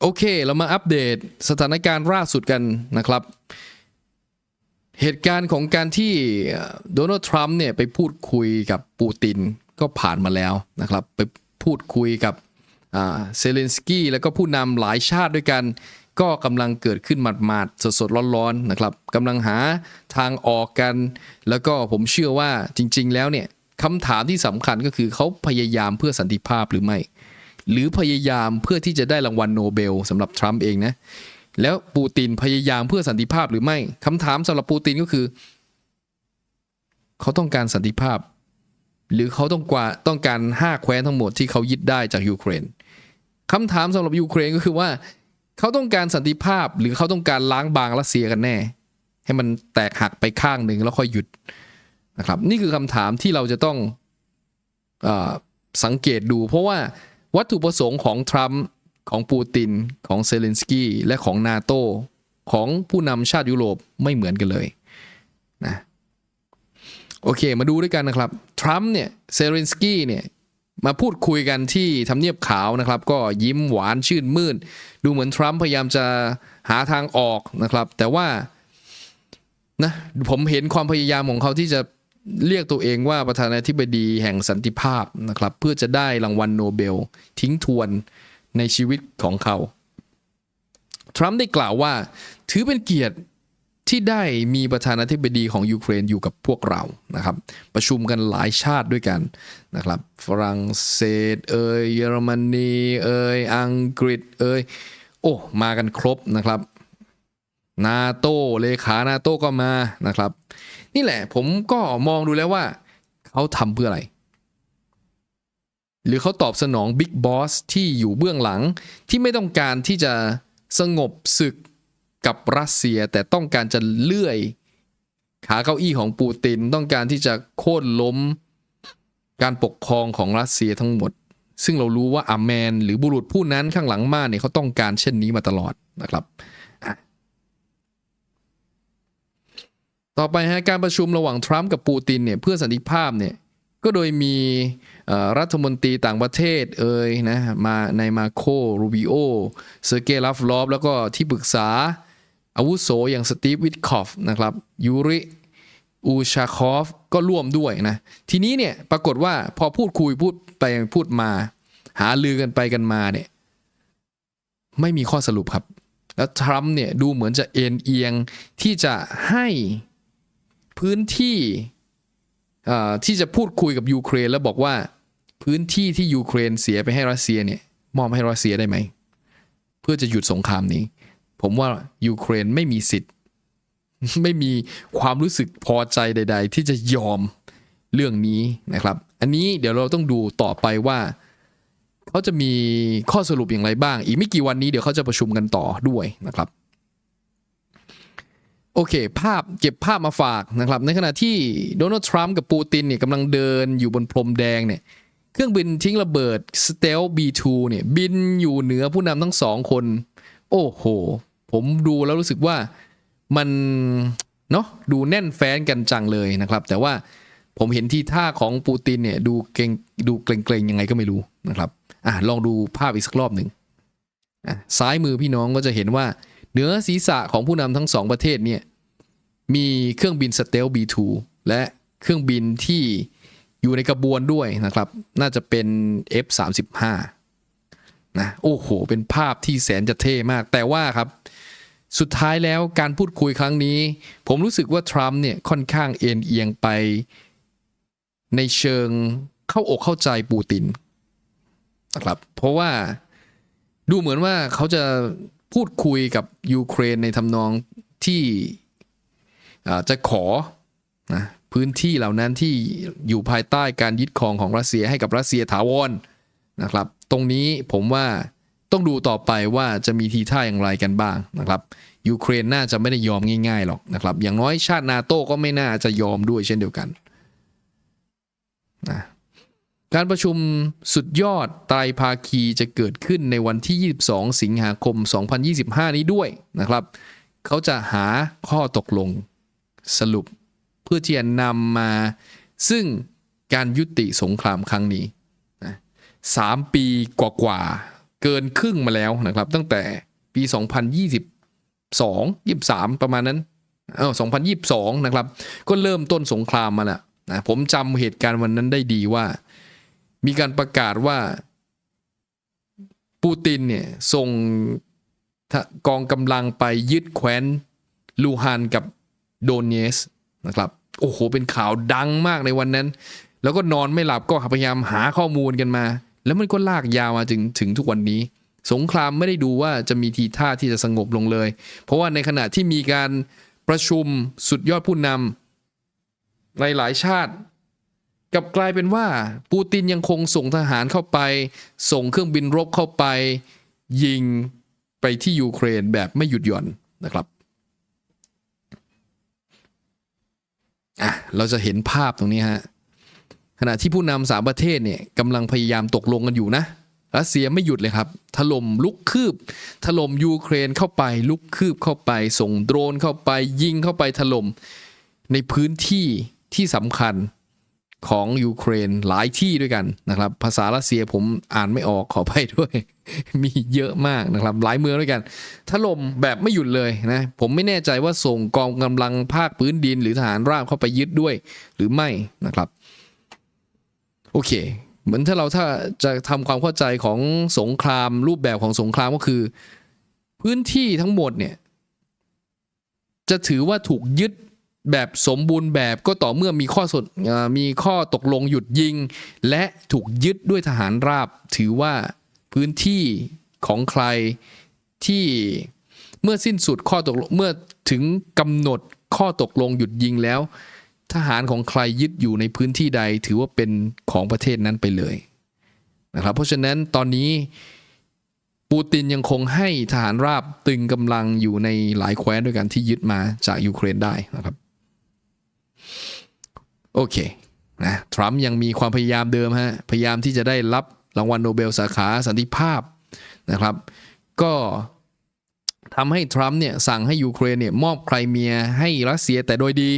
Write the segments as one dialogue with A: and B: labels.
A: โอเค เรามาอัปเดตสถานการณ์ล่าสุดกันนะครับ เหตุการณ์ของการที่โดนัลด์ทรัมป์เนี่ยไปพูดคุยกับปูตินก็ผ่านมาแล้วนะครับ ไปพูดคุยกับเซเลนสกี้แล้วก็ผู้นำหลายชาติด้วยกัน ก็กำลังเกิดขึ้นหมาดๆ สดๆ ร้อนๆนะครับกำลังหาทางออกกัน แล้วก็ผมเชื่อว่าจริง ๆ แล้วเนี่ยคำถามที่สำคัญก็คือเขาพยายามเพื่อสันติภาพหรือไม่ หรือพยายามเพื่อที่จะได้รางวัลโนเบลสำหรับทรัมป์เองนะแล้วปูตินพยายามเพื่อสันติภาพหรือไม่คำถามสำหรับปูตินก็คือ เขาต้องการสันติภาพ หรือเขาต้องกว่าต้องการห้าแคว้นทั้งหมดที่เขายึดได้จากยูเครนคำถามสำหรับยูเครนก็คือว่า เขาต้องการสันติภาพ หรือเขาต้องการล้างบางรัสเซียกันแน่ ให้มันแตกหักไปข้างหนึ่งแล้วค่อยหยุดนะครับ นี่คือคำถามที่เราจะต้องอสังเกตดู เพราะว่า วัตถุประสงค์ของทรัมป์ของปูติน ของเซเลนสกี้และของนาโตของผู้นำชาติยุโรปไม่เหมือนกันเลยนะโอเค มาดูด้วยกันนะครับ ทรัมป์เนี่ยเซเลนสกี้เนี่ยมาพูดคุยกันที่ทำเนียบขาวนะครับ ก็ยิ้มหวานชื่นมื่น ดูเหมือนทรัมป์พยายามจะหาทางออกนะครับ แต่ว่านะผมเห็นความพยายามของเขาที่จะ เรียกตัวเองว่าประธานาธิบดีแห่งสันติภาพนะครับ เพื่อจะได้รางวัลโนเบล ทิ้งทวนในชีวิตของเขา ทรัมป์ได้กล่าวว่า ถือเป็นเกียรติที่ได้มีประธานาธิบดีของยูเครนอยู่กับพวกเรานะครับ ประชุมกันหลายชาติด้วยกันนะครับ ฝรั่งเศส เอยเยอรมนีเอยอังกฤษเอยโอ้มากันครบนะครับนาโตเลขานาโตก็มานะครับ นี่แหละ ผมก็มองดูแล้วว่า เขาทำเพื่ออะไร หรือเขาตอบสนองบิ๊กบอสที่อยู่เบื้องหลังที่ไม่ต้องการที่จะสงบศึกกับรัสเซียแต่ต้องการจะเลื่อย ขาเก้าอี้ของปูตินต้องการที่จะโค่นล้ม การปกครองของรัสเซียทั้งหมด ซึ่งเรารู้ว่าอาแมน หรือบุรุษผู้นั้นข้างหลังม่านเนี่ยเขาต้องการเช่นนี้มาตลอดนะครับอะ ต่อไปฮะการประชุมระหว่างทรัมป์กับปูตินเนี่ยเพื่อสันติภาพเนี่ยก็โดยมีรัฐมนตรีต่างประเทศเอ่ยนะมาในมาโครูบิโอเซอร์เกย์ลาฟลอฟแล้วก็ที่ปรึกษาอาวุโสอย่างสตีฟวิทคอฟนะครับยูริอูชาคอฟก็ร่วมด้วยนะ ทีนี้เนี่ยปรากฏว่าพอพูดคุยพูดไปพูดมา หาลือกันไปกันมาเนี่ยไม่มีข้อสรุปครับ แล้วทรัมป์เนี่ยดูเหมือนจะเอ็นเอียงที่จะให้ พื้นที่ที่จะพูดคุยกับยูเครนแล้วบอกว่าพื้นที่ที่ยูเครนเสียไปให้รัสเซียเนี่ยมอบให้รัสเซียได้ไหม เพื่อจะหยุดสงครามนี้ ผมว่ายูเครนไม่มีสิทธิ์ ไม่มีความรู้สึกพอใจใด ๆ ที่จะยอมเรื่องนี้นะครับ อันนี้เดี๋ยวเราต้องดูต่อไปว่าเขาจะมีข้อสรุปอย่างไรบ้าง อีกไม่กี่วันนี้เดี๋ยวเขาจะประชุมกันต่อด้วยนะครับ โอเค ภาพเก็บภาพมาฝากนะครับ ในขณะที่โดนัลด์ทรัมป์กับปูตินเนี่ยกำลังเดินอยู่บนพรมแดงเนี่ย เครื่องบินทิ้งระเบิด Stealth B2 เนี่ย บินอยู่เหนือผู้นำทั้งสองคน โอ้โห ผมดูแล้วรู้สึกว่ามันเนาะดูแน่นแฟ้นกันจังเลยนะครับ แต่ว่าผมเห็นที่ท่าของปูตินเนี่ยดูเกรงดูเกรงๆยังไงก็ไม่รู้นะครับอะลองดูภาพอีกสักรอบหนึ่งอะซ้ายมือพี่น้องก็จะเห็นว่าเหนือศีรษะของผู้นำทั้งสองประเทศเนี่ย มีเครื่องบินสเตล B2 และเครื่องบินที่อยู่ในกระบวนด้วยนะครับ น่าจะเป็น F35 นะโอ้โห เป็นภาพที่แสนจะเท่มาก แต่ว่าครับ สุดท้ายแล้วการพูดคุยครั้งนี้ ผมรู้สึกว่าทรัมป์เนี่ยค่อนข้างเอ็นเอียงไป ในเชิงเข้าอกเข้าใจปูตินนะครับ เพราะว่าดูเหมือนว่าเขาจะพูดคุยกับยูเครนในทำนองที่ จะขอนะพื้นที่เหล่านั้นที่อยู่ภายใต้การยึดครองของรัสเซียให้กับรัสเซียถาวรนะครับ ตรงนี้ผมว่าต้องดูต่อไปว่าจะมีทีท่าอย่างไรกันบ้างนะครับยูเครนน่าจะไม่ได้ยอมง่ายๆหรอกนะครับ อย่างน้อยชาตินาโต้ก็ไม่น่าจะยอมด้วยเช่นเดียวกันนะการประชุมสุดยอดไตรภาคีจะเกิดขึ้นในวันที่ 22 สิงหาคม 2025 นี้ด้วยนะครับ เขาจะหาข้อตกลง สรุปเพื่อที่จะนำมาซึ่งการยุติสงครามครั้งนี้นะสามปีกว่าเกินครึ่งมาแล้วนะครับ ตั้งแต่ปี 2022 23 ประมาณนั้นเออ2022 นะครับ ก็เริ่มต้นสงครามมาแล้วนะผมจำเหตุการณ์วันนั้นได้ดีว่า มีการประกาศว่าปูตินเนี่ยส่งกองกำลังไปยึดแคว้นลูฮานกับ โดเนสนะครับโอ้โห เป็นข่าวดังมากในวันนั้น แล้วก็นอนไม่หลับก็พยายามหาข้อมูลกันมา แล้วมันก็ลากยาวมาถึงถึงทุกวันนี้ สงครามไม่ได้ดูว่าจะมีทีท่าที่จะสงบลงเลย เพราะว่าในขณะที่มีการประชุมสุดยอดผู้นำในหลายชาติกับกลายเป็นว่าปูตินยังคงส่งทหารเข้าไป ส่งเครื่องบินรบเข้าไป ยิงไปที่ยูเครนแบบไม่หยุดหย่อนนะครับ อะเราจะเห็นภาพตรงนี้ฮะขณะที่ผู้นำสามประเทศเนี่ยกำลังพยายามตกลงกันอยู่นะรัสเซียไม่หยุดเลยครับถล่มลุกคืบ ถล่มยูเครนเข้าไป ลุกคืบเข้าไป ส่งโดรนเข้าไปยิงเข้าไปถล่มในพื้นที่ที่สำคัญ ของยูเครนหลายที่ด้วยกันนะครับ ภาษารัสเซียผมอ่านไม่ออกขอไปด้วย มีเยอะมากนะครับ หลายเมืองด้วยกันถล่มแบบไม่หยุดเลยนะผมไม่แน่ใจว่าส่งกองกำลังภาคพื้นดิน หรือทหารราบเข้าไปยึดด้วยหรือไม่นะครับ โอเค เหมือนถ้าเราถ้าจะทำความเข้าใจของสงครามรูปแบบของสงครามก็คือ พื้นที่ทั้งหมดเนี่ยจะถือว่าถูกยึด แบบสมบูรณ์แบบก็ต่อเมื่อมีข้อสดมีข้อตกลงหยุดยิง และถูกยึดด้วยทหารราบ ถือว่าพื้นที่ของใครที่เมื่อสิ้นสุดข้อตกลงเมื่อถึงกำหนดข้อตกลงหยุดยิงแล้ว ทหารของใครยึดอยู่ในพื้นที่ใด ถือว่าเป็นของประเทศนั้นไปเลยนะครับเพราะฉะนั้นตอนนี้ปูตินยังคงให้ทหารราบตึงกำลังอยู่ในหลายแคว้นด้วยกันที่ยึดมาจากยูเครนได้นะครับ โอเคนะทรัมป์ยังมีความพยายามเดิมฮะพยายามที่จะได้รับรางวัลโนเบลสาขาสันติภาพนะครับ ก็ทำให้ทรัมป์เนี่ยสั่งให้ยูเครนเนี่ยมอบไครเมียให้รัสเซียแต่โดยดี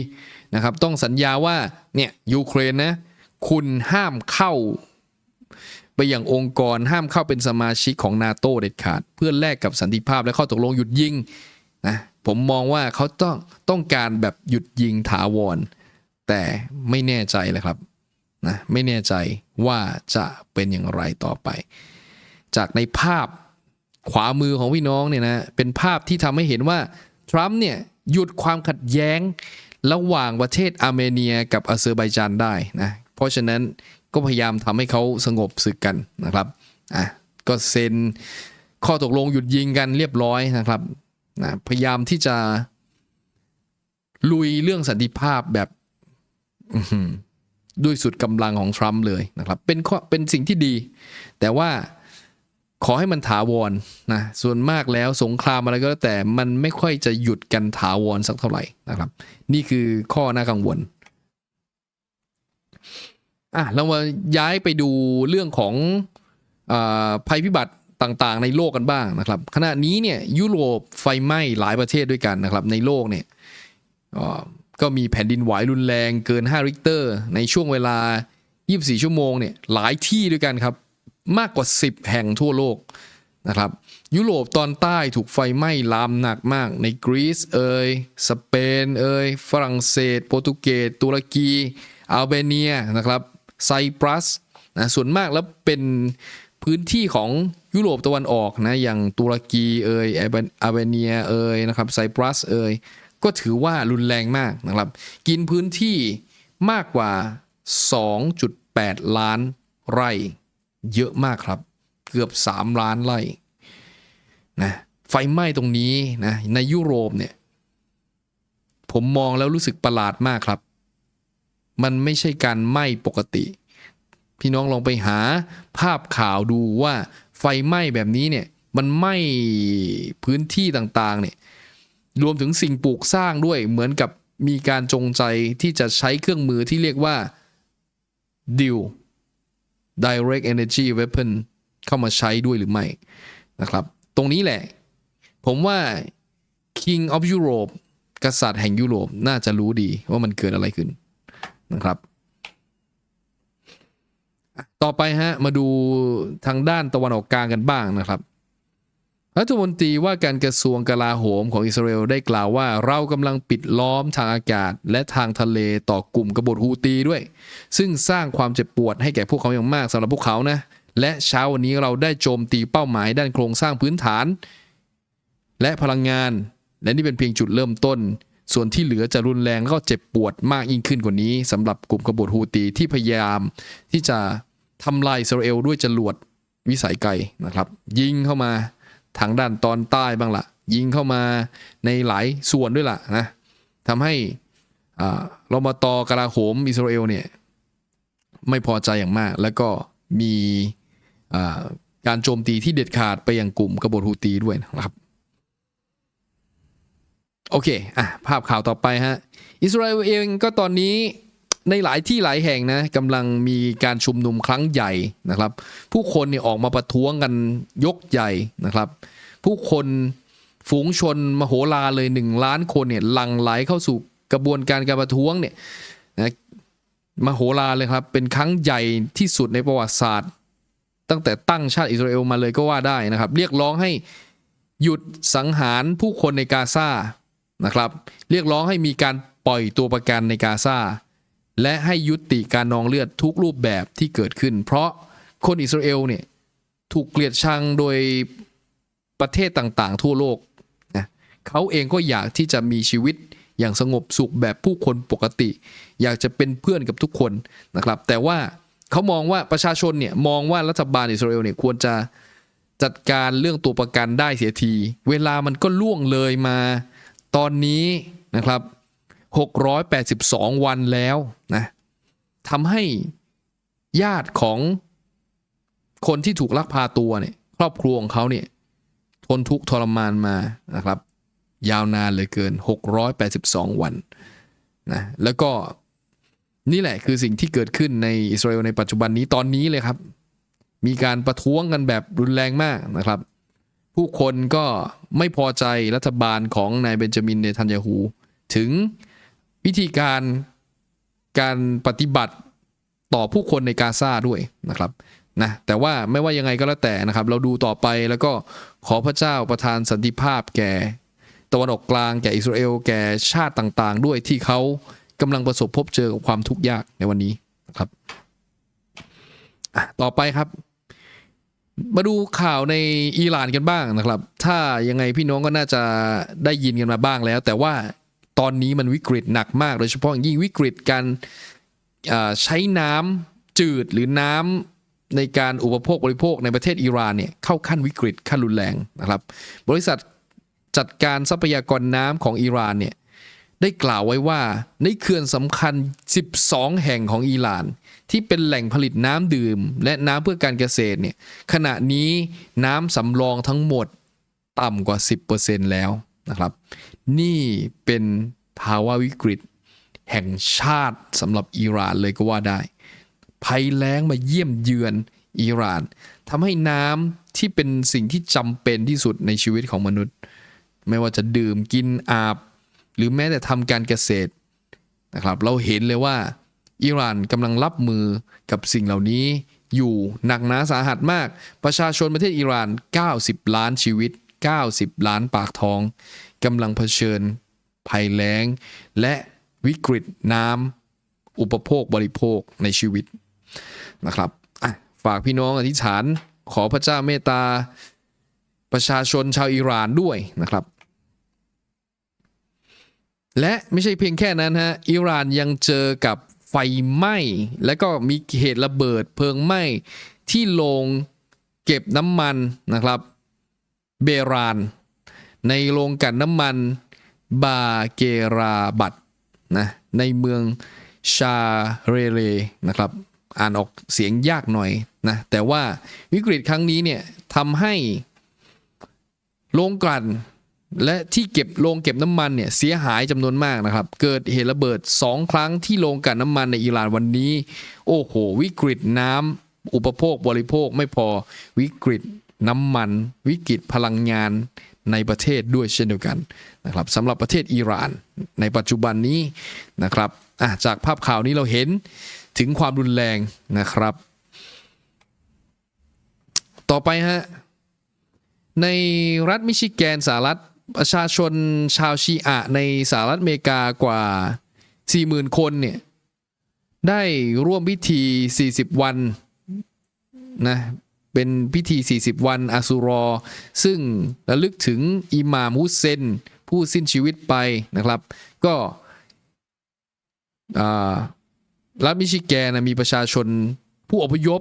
A: นะครับ ต้องสัญญาว่าเนี่ยยูเครนนะคุณห้ามเข้า ไปอย่างองค์กรห้ามเข้าเป็นสมาชิกของนาโตเด็ดขาด เพื่อแลกกับสันติภาพและข้อตกลงหยุดยิงนะผมมองว่าเขาต้องต้องการแบบหยุดยิงถาวร แต่ไม่แน่ใจเลยครับนะไม่แน่ใจว่าจะเป็นอย่างไรต่อไป จากในภาพขวามือของพี่น้องเนี่ยนะเป็นภาพที่ทำให้เห็นว่าทรัมป์เนี่ยหยุดความขัดแย้งระหว่างประเทศอาร์เมเนียกับอาเซอร์ไบจานได้นะเพราะฉะนั้นก็พยายามทำให้เขาสงบศึกกันนะครับอะก็เซ็นข้อตกลงหยุดยิงกันเรียบร้อยนะครับนะพยายามที่จะลุยเรื่องสันติภาพแบบ ด้วยสุดกำลังของทรัมป์เลยนะครับ เป็นข้อเป็นสิ่งที่ดี แต่ว่าขอให้มันถาวรนะส่วนมากแล้วสงครามอะไรก็แล้วแต่มันไม่ค่อยจะหยุดกันถาวรสักเท่าไหร่นะครับ นี่คือข้อน่ากังวลอะเรามาย้ายไปดูเรื่องของอภัยพิบัติต่างๆ ในโลกกันบ้างนะครับ ขณะนี้เนี่ยยุโรปไฟไหม้หลายประเทศด้วยกันนะครับ ในโลกเนี่ย ก็มีแผ่นดินไหวรุนแรงเกิน 5 ริกเตอร์ ในช่วงเวลา 24 ชั่วโมงเนี่ยหลายที่ด้วยกันครับ มากกว่า 10 แห่งทั่วโลกนะครับยุโรปตอนใต้ถูกไฟไหม้ลามหนักมากในกรีซเอยสเปนเอยฝรั่งเศส โปรตุเกสตุรกีอัลเบเนียนะครับไซปรัสนะส่วนมากแล้วเป็นพื้นที่ของยุโรปตะวันออกนะอย่างตุรกีเอยอัลเบเนียเอยนะครับไซปรัสเอย ก็ถือว่ารุนแรงมากนะครับ กินพื้นที่มากกว่า 2.8 ล้านไร่ เยอะมากครับ เกือบ 3 ล้านไร่นะไฟไหม้ตรงนี้นะในยุโรปเนี่ยผมมองแล้วรู้สึกประหลาดมากครับ มันไม่ใช่การไหม้ปกติ พี่น้องลองไปหาภาพข่าวดูว่าไฟไหม้แบบนี้เนี่ย มันไหม้พื้นที่ต่างๆเนี่ย รวมถึงสิ่งปลูกสร้างด้วยเหมือนกับมีการจงใจที่จะใช้เครื่องมือที่เรียกว่า DIL Direct Energy Weapon เข้ามาใช้ด้วยหรือไม่นะครับ ตรงนี้แหละ ผมว่า King of Europe กษัตริย์แห่งยุโรปน่าจะรู้ดีว่ามันเกิดอะไรขึ้นนะครับ ต่อไปฮะ มาดูทางด้านตะวันออกกลางกันบ้างนะครับ รัฐมนตรีว่าการกระทรวงกลาโหมของอิสราเอลได้กล่าวว่า เรากำลังปิดล้อมทางอากาศ และทางทะเลต่อกลุ่มกบฏฮูตีด้วย ซึ่งสร้างความเจ็บปวดให้แก่พวกเขาอย่างมากสำหรับพวกเขานะ และเช้าวันนี้เราได้โจมตีเป้าหมายด้านโครงสร้างพื้นฐาน และพลังงาน และนี่เป็นเพียงจุดเริ่มต้น ส่วนที่เหลือจะรุนแรงแล้วก็เจ็บปวดมากยิ่งขึ้นกว่านี้สำหรับกลุ่มกบฏฮูตีที่พยายาม ที่จะทำลายอิสราเอลด้วยจรวดวิสัยไกลนะครับ ยิงเข้ามา ทางด้านตอนใต้บ้างละยิงเข้ามาในหลายส่วนด้วยล่ะนะทำให้อ่ารมตกลาโหมอิสราเอลเนี่ยไม่พอใจอย่างมาก แล้วก็มีการโจมตีที่เด็ดขาดไปยังกลุ่มกบฏฮูตีด้วยนะครับ โอเคอะภาพข่าวต่อไปฮะ อิสราเอลเองก็ตอนนี้ ในหลายที่หลายแห่งนะกำลังมีการชุมนุมครั้งใหญ่นะครับ ผู้คนเนี่ยออกมาประท้วงกันยกใหญ่นะครับ ผู้คนฝูงชนมโหฬารเลยหนึ่งล้านคนเนี่ยหลั่งไหลเข้าสู่กระบวนการการประท้วงเนี่ยนะมโหฬารเลยครับ เป็นครั้งใหญ่ที่สุดในประวัติศาสตร์ ตั้งแต่ตั้งชาติอิสราเอลมาเลยก็ว่าได้นะครับ เรียกร้องให้หยุดสังหารผู้คนในกาซานะครับ เรียกร้องให้มีการปล่อยตัวประกันในกาซา และให้ยุติการนองเลือดทุกรูปแบบที่เกิดขึ้น เพราะคนอิสราเอลเนี่ยถูกเกลียดชังโดยประเทศต่างๆ ทั่วโลกนะเขาเองก็อยากที่จะมีชีวิตอย่างสงบสุขแบบผู้คนปกติ อยากจะเป็นเพื่อนกับทุกคนนะครับ แต่ว่าเขามองว่าประชาชนเนี่ยมองว่ารัฐบาลอิสราเอลเนี่ยควรจะจัดการเรื่องตัวประกันได้เสียที เวลามันก็ล่วงเลยมาตอนนี้นะครับ 682 วันแล้วนะทำให้ญาติของคนที่ถูกลักพาตัวเนี่ยครอบครัวของเขาเนี่ยทนทุกข์ทรมานมานะครับ ยาวนานเลยเกิน 682 วันนะแล้วก็นี่แหละคือสิ่งที่เกิดขึ้นในอิสราเอลในปัจจุบันนี้ตอนนี้เลยครับ มีการประท้วงกันแบบรุนแรงมากนะครับ ผู้คนก็ไม่พอใจรัฐบาลของนายเบนจามินเนทันยาฮูถึง วิธีการการปฏิบัติต่อผู้คนในกาซาด้วยนะครับนะแต่ว่าไม่ว่ายังไงก็แล้วแต่นะครับ เราดูต่อไปแล้วก็ขอพระเจ้าประทานสันติภาพแก่ตะวันออกกลางแก่อิสราเอลแก่ชาติต่างๆ ด้วยที่เขากำลังประสบพบเจอกับความทุกข์ยากในวันนี้นะครับต่อไปครับ มาดูข่าวในอิหร่านกันบ้างนะครับ ถ้ายังไงพี่น้องก็น่าจะได้ยินกันมาบ้างแล้ว แต่ว่า ตอนนี้มันวิกฤตหนักมาก โดยเฉพาะอย่างยิ่งวิกฤตการใช้น้ำจืดหรือน้ำในการอุปโภคบริโภคในประเทศอิหร่านเนี่ยเข้าขั้นวิกฤตขั้นรุนแรงนะครับ บริษัทจัดการทรัพยากรน้ำของอิหร่านเนี่ยได้กล่าวไว้ว่าในเขื่อนสำคัญ 12 แห่งของอิหร่าน ที่เป็นแหล่งผลิตน้ำดื่ม และน้ำเพื่อการเกษตรเนี่ยขณะนี้น้ำสำรองทั้งหมดต่ำกว่า 10%แล้วนะครับ นี่เป็นภาวะวิกฤต แห่งชาติสำหรับอิหร่านเลยก็ว่าได้ ภัยแล้งมาเยี่ยมเยือนอิหร่านทำให้น้ำที่เป็นสิ่งที่จำเป็นที่สุดในชีวิตของมนุษย์ ไม่ว่าจะดื่มกินอาบ หรือแม้แต่ทำการเกษตรนะครับ เราเห็นเลยว่าอิหร่านกำลังรับมือกับสิ่งเหล่านี้อยู่หนักหนาสาหัสมาก ประชาชนประเทศอิหร่าน 90 ล้านชีวิต 90 ล้านปากท้อง กำลังเผชิญภัยแล้ง และวิกฤตน้ำอุปโภคบริโภคในชีวิตนะครับฝากพี่น้องอธิษฐานขอพระเจ้าเมตตาประชาชนชาวอิหร่านด้วยนะครับ และไม่ใช่เพียงแค่นั้นฮะอิหร่านยังเจอกับไฟไหม้ และก็มีเหตุระเบิดเพลิงไหม้ที่โรงเก็บน้ำมันนะครับ เบราน ในโรงกลันน้ำมันบาเกราบัตนะในเมืองชาเรเลนะครับอ่านออกเสียงยากหน่อยนะแต่ว่าวิกฤตครั้งนี้เนี่ยทำให้โรงกลั่นและที่เก็บโรงเก็บน้ำมันเนี่ยเสียหายจำนวนมากนะครับ เกิดเหตุระเบิด 2 ครั้งที่โรงกลั่นน้ำมันในอิหร่านวันนี้ โอ้โห วิกฤตน้ำอุปโภคบริโภคไม่พอวิกฤตน้ำมัน วิกฤตพลังงาน ในประเทศด้วยเช่นเดียวกันนะครับสำหรับประเทศอิหร่าน ในปัจจุบันนี้นะครับจากภาพข่าวนี้เราเห็นถึงความรุนแรงนะครับ ต่อไปฮะในรัฐมิชิแกนสหรัฐประชาชนชาวชีอะในสหรัฐอเมริกากว่า 40,000 คนเนี่ยได้ร่วมพิธี 40 วันนะ เป็นพิธี 40 วันอาสุรอ ซึ่งระลึกถึงอิหม่ามฮุสเซน ผู้สิ้นชีวิตไปนะครับ ก็รัฐมิชิแกนะมีประชาชนผู้อพยพ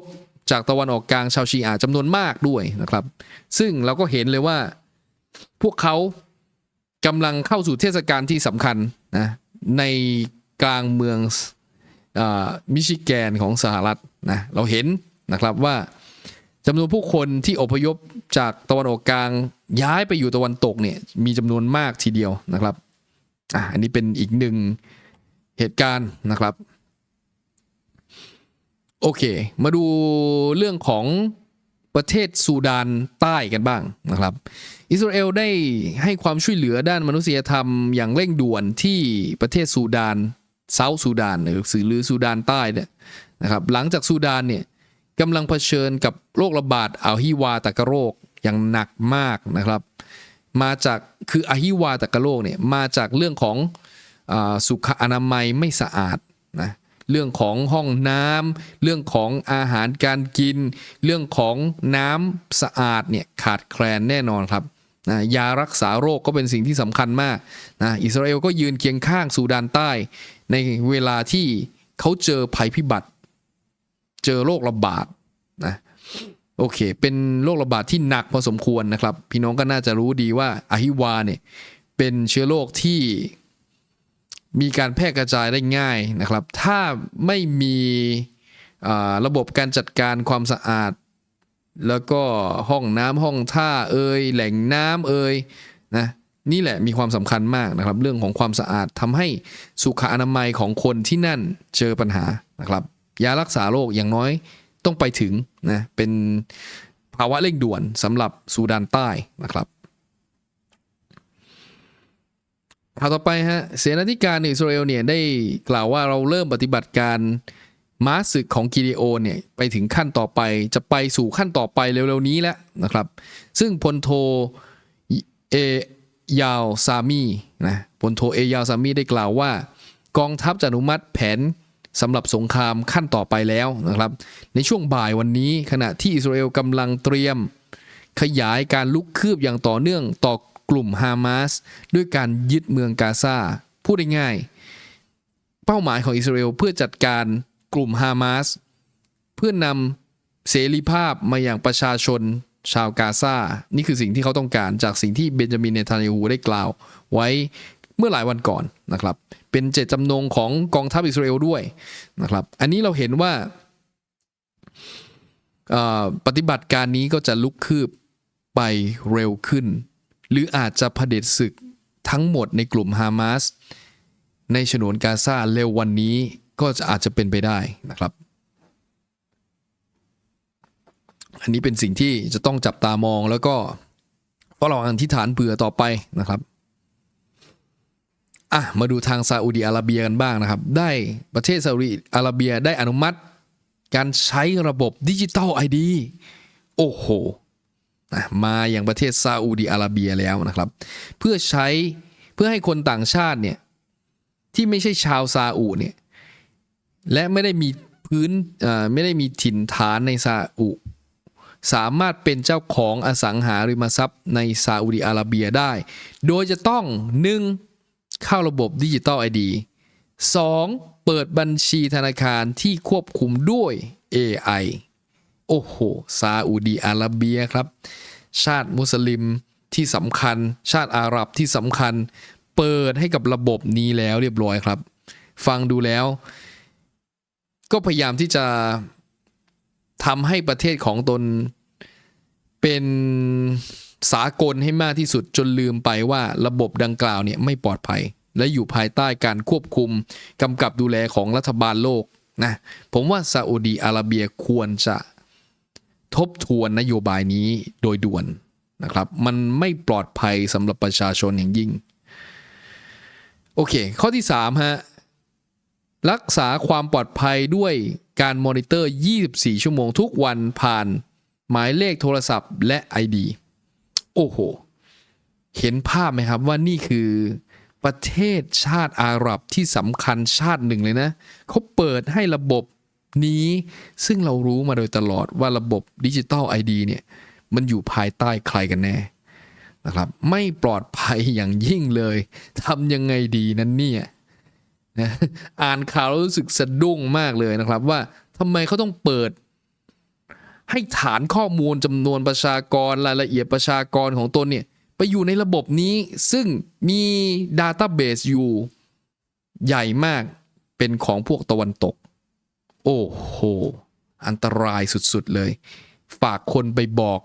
A: จากตะวันออกกลางชาวชีอะจำนวนมากด้วยนะครับ ซึ่งเราก็เห็นเลยว่าพวกเขากำลังเข้าสู่เทศกาลที่สำคัญนะในกลางเมืองอมิชิแกนของสหรัฐนะเราเห็นนะครับว่า จำนวนผู้คนที่อพยพจากตะวันออกกลางย้ายไปอยู่ตะวันตกเนี่ยมีจำนวนมากทีเดียวนะครับอะอันนี้เป็นอีกหนึ่งเหตุการณ์นะครับ โอเค มาดูเรื่องของประเทศซูดานใต้กันบ้างนะครับ อิสราเอลได้ให้ความช่วยเหลือด้านมนุษยธรรมอย่างเร่งด่วนที่ประเทศซูดานเซาท์ซูดานหรือสื่อหรือซูดานใต้เนี่ยนะครับ หลังจากซูดานเนี่ย กำลังเผชิญกับโรคระบาดอัลฮิวาตากโรคอย่างหนักมากนะครับ มาจากคืออะฮิวาตากโรคเนี่ยมาจากเรื่องของอสุขอนามัยไม่สะอาดนะเรื่องของห้องน้ำเรื่องของอาหารการกิน เรื่องของน้ำสะอาดเนี่ยขาดแคลนแน่นอนครับนะยารักษาโรคก็เป็นสิ่งที่สำคัญมากนะอิสราเอลก็ยืนเคียงข้างซูดานใต้ ในเวลาที่เขาเจอภัยพิบัติ เจอโรคระบาดนะโอเค เป็นโรคระบาดที่หนักพอสมควรนะครับ พี่น้องก็น่าจะรู้ดีว่าอะฮิวาเนี่ยเป็นเชื้อโรคที่มีการแพร่กระจายได้ง่ายนะครับ ถ้าไม่มีระบบการจัดการความสะอาด แล้วก็ห้องน้ำห้องท่าเอ่ยแหล่งน้ำเอ่ยนะนี่แหละมีความสำคัญมากนะครับ เรื่องของความสะอาดทำให้สุขอนามัยของคนที่นั่นเจอปัญหานะครับ ยารักษาโรคอย่างน้อยต้องไปถึงนะเป็นภาวะเร่งด่วนสำหรับซูดานใต้นะครับข่าวต่อไปฮะเสนาธิการอิสราเอลเนี่ยได้กล่าวว่าเราเริ่มปฏิบัติการม้าศึกของกิเดโอนเนี่ยไปถึงขั้นต่อไปจะไปสู่ขั้นต่อไปเร็วๆนี้แล้วนะครับ ซึ่งพลโทเอยาวซามีนะพลโทเอยาวซามีได้กล่าวว่า กองทัพจะอนุมัติแผน สำหรับสงครามขั้นต่อไปแล้วนะครับ ในช่วงบ่ายวันนี้ขณะที่อิสราเอลกำลังเตรียม ขยายการลุกคืบอย่างต่อเนื่องต่อกลุ่มฮามาสด้วยการยึดเมืองกาซาพูดง่ายๆเป้าหมายของอิสราเอลเพื่อจัดการกลุ่มฮามาสเพื่อนำเสรีภาพมาอย่างประชาชนชาวกาซานี่คือสิ่งที่เขาต้องการจากสิ่งที่เบนจามินเนทันยาฮูได้กล่าว ไว้ เมื่อหลายวันก่อนนะครับ เป็นเจตจำนงของกองทัพอิสราเอลด้วยนะครับ อันนี้เราเห็นว่าปฏิบัติการนี้ก็จะลุกคืบไปเร็วขึ้น หรืออาจจะเผด็จศึกทั้งหมดในกลุ่มฮามาสในฉนวนกาซาเร็ววันนี้ก็จะอาจจะเป็นไปได้นะครับ อันนี้เป็นสิ่งที่จะต้องจับตามองแล้วก็เฝ้าระวังอธิษฐานเผื่อต่อไปนะครับ อะมาดูทางซาอุดีอาระเบียกันบ้างนะครับ ได้ประเทศซาอุดีอาระเบียได้อนุมัติ การใช้ระบบดิจิตอลไอดีโอ้โหนะมาอย่างประเทศซาอุดีอาระเบียแล้วนะครับ เพื่อใช้เพื่อให้คนต่างชาติเนี่ยที่ไม่ใช่ชาวซาอุเนี่ยและไม่ได้มีพื้นอ่อไม่ได้มีถิ่นฐานในซาอุ สามารถเป็นเจ้าของอสังหาริมทรัพย์ในซาอุดีอาระเบียได้ โดยจะต้อง 1. เข้าระบบดิจิตอลไอดี 2. เปิดบัญชีธนาคารที่ควบคุมด้วย AI โอ้โห ซาอุดีอาระเบียครับ ชาติมุสลิมที่สำคัญ ชาติอาหรับที่สำคัญ เปิดให้กับระบบนี้แล้วเรียบร้อยครับ ฟังดูแล้ว ก็พยายามที่จะทำให้ประเทศของตนเป็น สากลให้มากที่สุดจนลืมไปว่าระบบดังกล่าวเนี่ยไม่ปลอดภัย และอยู่ภายใต้การควบคุมกำกับดูแลของรัฐบาลโลกนะผมว่าซาอุดีอาระเบียควรจะทบทวนนโยบายนี้โดยด่วนนะครับ มันไม่ปลอดภัยสำหรับประชาชนอย่างยิ่ง โอเค ข้อที่3ฮะรักษาความปลอดภัยด้วยการมอนิเตอร์ 24 ชั่วโมงทุกวันผ่านหมายเลขโทรศัพท์และ ID โอ้โห เห็นภาพไหมครับว่านี่คือประเทศชาติอาหรับที่สำคัญชาติหนึ่งเลยนะเขาเปิดให้ระบบนี้ซึ่งเรารู้มาโดยตลอดว่าระบบดิจิตอลไอดีเนี่ย มันอยู่ภายใต้ใครกันแน่นะครับ ไม่ปลอดภัยอย่างยิ่งเลยทำยังไงดีนั้นเนี่ยนะอ่านข่าวแล้วรู้สึกสะดุ้งมากเลยนะครับ ว่าทำไมเขาต้องเปิด ให้ฐานข้อมูลจำนวนประชากรรายละเอียดประชากรของตนเนี่ย ไปอยู่ในระบบนี้ซึ่งมีด a ต้าเบสอยู่ใหญ่มากเป็นของพวกตะวันตก โอ้โห อันตรายสุดๆเลย ฝากคนไปบอก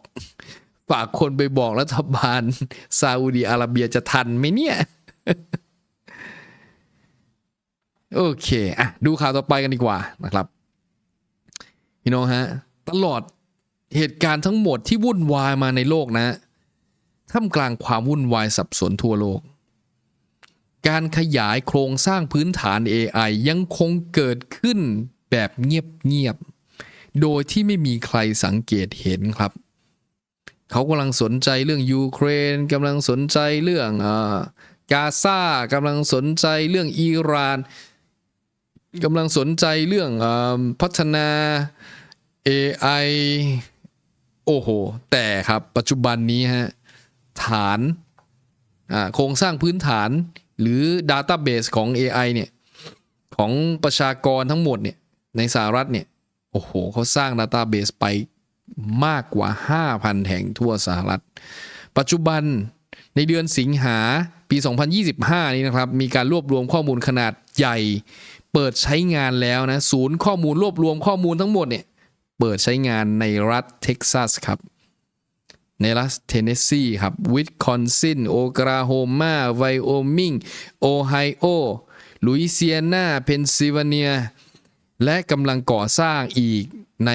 A: ฝากคนไปบอกรัฐบาลซาอุดีอาระเบียจะทันไหมเนี่ย โอเค อะ ดูข่าวต่อไปกันดีกว่านะครับ พี่น้องฮะ ตลอด เหตุการณ์ทั้งหมดที่วุ่นวายมาในโลกนะท่ามกลางความวุ่นวายสับสนทั่วโลก การขยายโครงสร้างพื้นฐาน AI ยังคงเกิดขึ้นแบบเงียบๆ โดยที่ไม่มีใครสังเกตเห็นครับ เขากำลังสนใจเรื่องยูเครนกำลังสนใจเรื่องอากาซากำลังสนใจเรื่องอิหร่านกำลังสนใจเรื่องอพัฒนา AI โอ้โห แต่ครับปัจจุบันนี้ฮะฐานโครงสร้างพื้นฐานหรือ Database ของ AI เนี่ย ของประชากรทั้งหมดเนี่ย ในสหรัฐเนี่ย โอ้โหเขาสร้าง Database ไปมากกว่า 5,000 แห่งทั่วสหรัฐ ปัจจุบันในเดือนสิงหาปี 2025 นี้นะครับ มีการรวบรวมข้อมูลขนาดใหญ่ เปิดใช้งานแล้วนะ ศูนย์ข้อมูลรวบรวมข้อมูลทั้งหมดเนี่ย เปิดใช้งานในรัฐเท็กซัสครับ ในรัฐเทนเนสซีครับวิสคอนซินโอกลาโฮมาไวโอมิงโอไฮโอลุยเซียนาเพนซิลเวเนีย และกำลังก่อสร้างอีกใน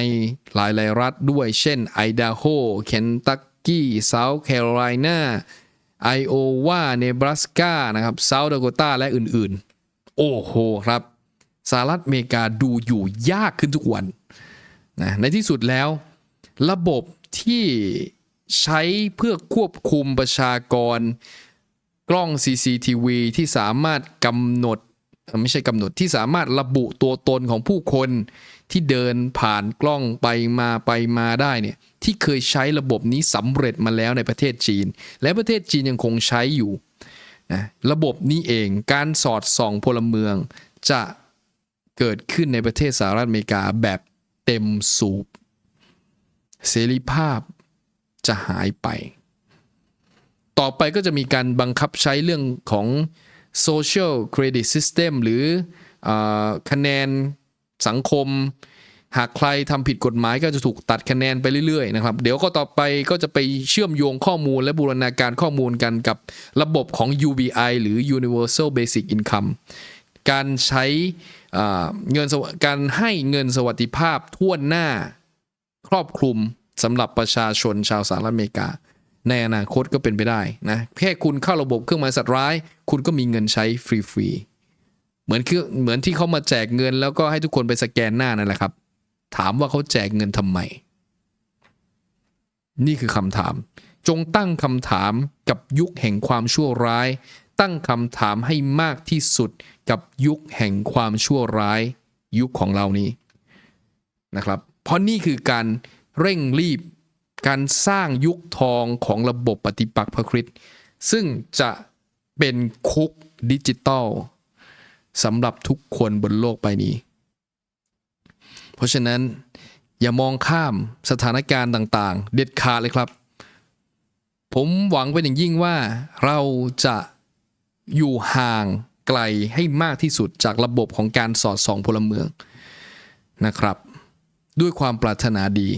A: หลายๆรัฐด้วยเช่นไอดาโฮเคนตักกี้เซาท์แคโรไลนาไอโอวาเนบราสกานะครับเซาท์ดาโกตาและอื่นๆ โอ้โหครับสหรัฐอเมริกาดูอยู่ยากขึ้นทุกวัน นะในที่สุดแล้ว ระบบที่ใช้เพื่อควบคุมประชากร กล้อง CCTV ที่สามารถกำหนดไม่ใช่กำหนดที่สามารถระบุตัวตนของผู้คนที่เดินผ่านกล้องไปมาไปมาได้เนี่ยที่เคยใช้ระบบนี้สำเร็จมาแล้วในประเทศจีน และประเทศจีนยังคงใช้อยู่นะระบบนี้เองการสอดส่องพลเมืองจะเกิดขึ้นในประเทศสหรัฐอเมริกาแบบ เต็มสูบ เสรีภาพจะหายไป ต่อไปก็จะมีการบังคับใช้เรื่องของ Social Credit System หรืออคะแนนสังคม หากใครทำผิดกฎหมายก็จะถูกตัดคะแนนไปเรื่อยๆนะครับ เดี๋ยวก็ต่อไปก็จะไปเชื่อมโยงข้อมูลและบูรณาการข้อมูลกันกับระบบของ UBI หรือ Universal Basic Income การใช้ เงินการให้เงินสวัสดิภาพทั่วหน้าครอบคลุมสำหรับประชาชนชาวสหรัฐอเมริกา ในอนาคตก็เป็นไปได้นะแค่คุณเข้าระบบเครื่องหมายสัตว์ร้าย คุณก็มีเงินใช้ฟรีๆเหมือนคือเหมือนที่เขามาแจกเงินแล้วก็ให้ทุกคนไปสแกนหน้านั่นแหละครับ ถามว่าเขาแจกเงินทำไม นี่คือคำถาม จงตั้งคำถามกับยุคแห่งความชั่วร้าย ตั้งคำถามให้มากที่สุดกับยุคแห่งความชั่วร้ายยุคของเรานี้นะครับ เพราะนี่คือการเร่งรีบการสร้างยุคทองของระบบปฏิปักษ์พระคริสต์ซึ่งจะเป็นคุกดิจิตอลสำหรับทุกคนบนโลกใบนี้ เพราะฉะนั้นอย่ามองข้ามสถานการณ์ต่าง ๆ เด็ดขาดเลยครับ ผมหวังเป็นอย่างยิ่งว่าเราจะ อยู่ห่างไกลให้มากที่สุดจากระบบของการสอดส่องพลเมืองนะครับ ด้วยความปรารถนาดี